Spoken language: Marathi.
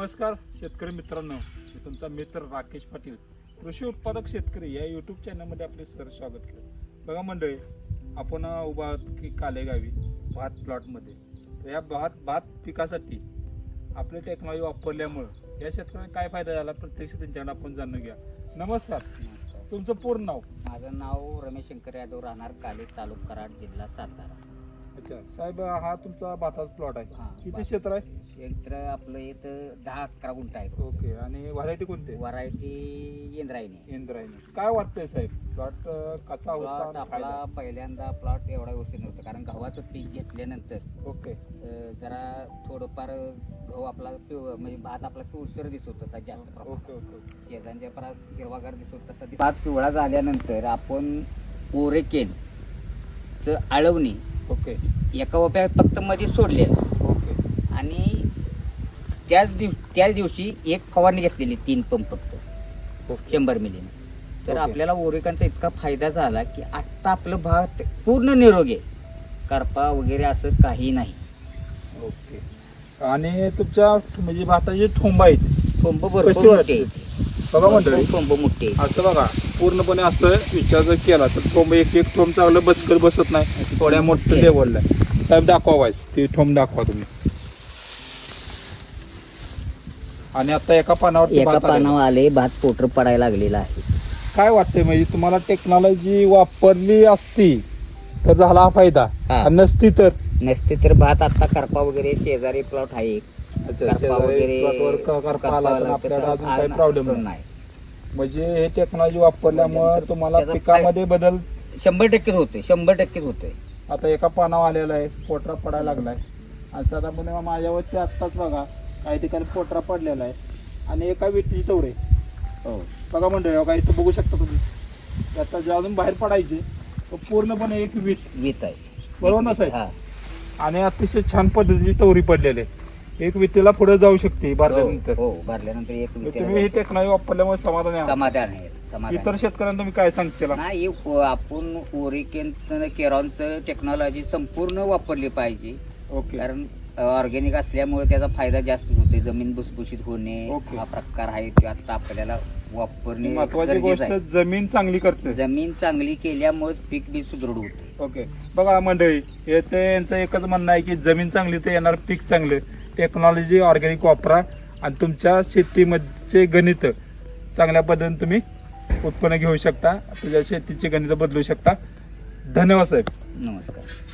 नमस्कार शेतकरी मित्रांनो. मी तुमचा मित्र राकेश पाटील. कृषी उत्पादक शेतकरी या युट्यूब चॅनलमध्ये आपले सर स्वागत करतो. बघा मंडळी आपण उभा आहोत की कालेगावी भात प्लॉटमध्ये तर या भात भात पिकासाठी आपली टेक्नॉलॉजी वापरल्यामुळं या शेतकऱ्यांना काय फायदा झाला प्रत्यक्ष त्यांच्याकडे आपण जाणून घ्या. नमस्कार. तुमचं पूर्ण नाव? माझं नाव रमेश शंकर यादव राहणार काले तालुका कराड जिल्हा सातारा. अच्छा. साहेब हा तुमचा भाताचा प्लॉट आहे. हा, किती. क्षेत्र आहे? क्षेत्र आपलं इथं दहा अकरा गुंठ आहे ओके आणि व्हरायटी कोणती? आहे? व्हरायटी इंद्रायणी. इंद्रायणी. काय वाटतंय साहेब? प्लॉट कसा प्लॉट होता आपला फायदा? पहिल्यांदा प्लॉट एवढा व्यवस्थित नव्हता कारण गव्हाचं पीक घेतल्यानंतर ओके. अं, जरा थोडंफार गहू आपला पिव म्हणजे भात आपला पिवळसर दिसत होता जास्त प्रमाणात. Okay okay. ओके. शेजांच्या परत हिरवागार दिसत तसा भात पिवळा झाल्यानंतर आपण ओरेकेन आळवणी ओके. एका वप्या फक्त मध्ये सोडले ओके. आणि त्याच दिव त्याच दिवशी एक फवारणी घेतलेली तीन पंप फक्त. शंभर मिलीने. तर. आपल्याला ओरिकांचा इतका फायदा झाला की आत्ता आपलं भात पूर्ण निरोगी आहे. करपा वगैरे असं काही नाही. ओके. आणि तुमच्या म्हणजे भाताचे ठोंब आहेत. कशी भरपूर मोठे? आहेत. बघा मंडळी. पंप मोठे आहेत. असं बघा. पूर्णपणे असं विचार जर केला तर ठोंब एक एक ठोंब चांगलं बसकर बसत नाही. थोड्या मोठं. लेवलला आहे. साहेब दाखवा वाईस ते ठोंब दाखवा तुम्ही. आणि आता एका पानावर एका पानावर आले भात पोटर पडायला लागलेला आहे. काय वाटतंय म्हणजे तुम्हाला टेक्नॉलॉजी वापरली असती तर झाला हा फायदा. हा. आणि नसती तर? नसते तर भात आता करपा वगैरे शेजारी प्लॉट आहे. करपा वगैरे आला आपल्याला अजून काही प्रॉब्लेम नाही. नाही. म्हणजे हे टेक्नॉलॉजी वापरल्यामुळे तुम्हाला त्याचा पिकामध्ये बदल शंभर टक्केच होतोय शंभर टक्केच होतोय. आता एका पानावर आलेला आहे पोटरा पडायला लागलाय. आणि साधारणपणे माझ्यावरती आत्ताच बघा काही ठिकाणी पोटरा पडलेला आहे. आणि एका विटी तेवढे हो. बघा मंडळी बघा इथं बघू शकता तुम्ही. आता जे अजून बाहेर पडायचे तो पूर्णपणे एक वीट. वीत आहे. बरोबर ना साहेब? हा. आणि अतिशय छान पद्धतीची तवरी पडलेली आहे. एक विटीला पुढे जाऊ शकते भरल्यानंतर. हो हो, भरल्यानंतर एक तुम्ही ही टेक्नॉलॉजी वापरल्यामुळे समाधान आहे समाधान आहे. समाधान. इतर शेतकऱ्यांना तुम्ही काय सांगशील नाही आपण ओरिकेन केरॉनचं टेक्नॉलॉजी संपूर्ण वापरली पाहिजे. ओके. कारण ऑर्गॅनिक असल्यामुळे त्याचा फायदा जास्त होते जमीन भुसभुशीत होणे ओके. हा प्रकार आहे ते आता आपल्याला वापरणे महत्वाची गरजेचं गोष्ट आहे. जमीन चांगली करते. जमीन चांगली केल्यामुळे पीक बी सुदृढ होते. ओके. बघा मंडळी हे ते यांचं एकच म्हणणं आहे की जमीन चांगली तर येणार पीक चांगलं. टेक्नॉलॉजी ऑर्गॅनिक वापरा. आणि तुमच्या शेतीमध्ये गणित चांगल्या पद्धतीने तुम्ही उत्पन्न घेऊ शकता. तुझ्या शेतीचे गणित बदलू शकता. धन्यवाद साहेब. नमस्कार.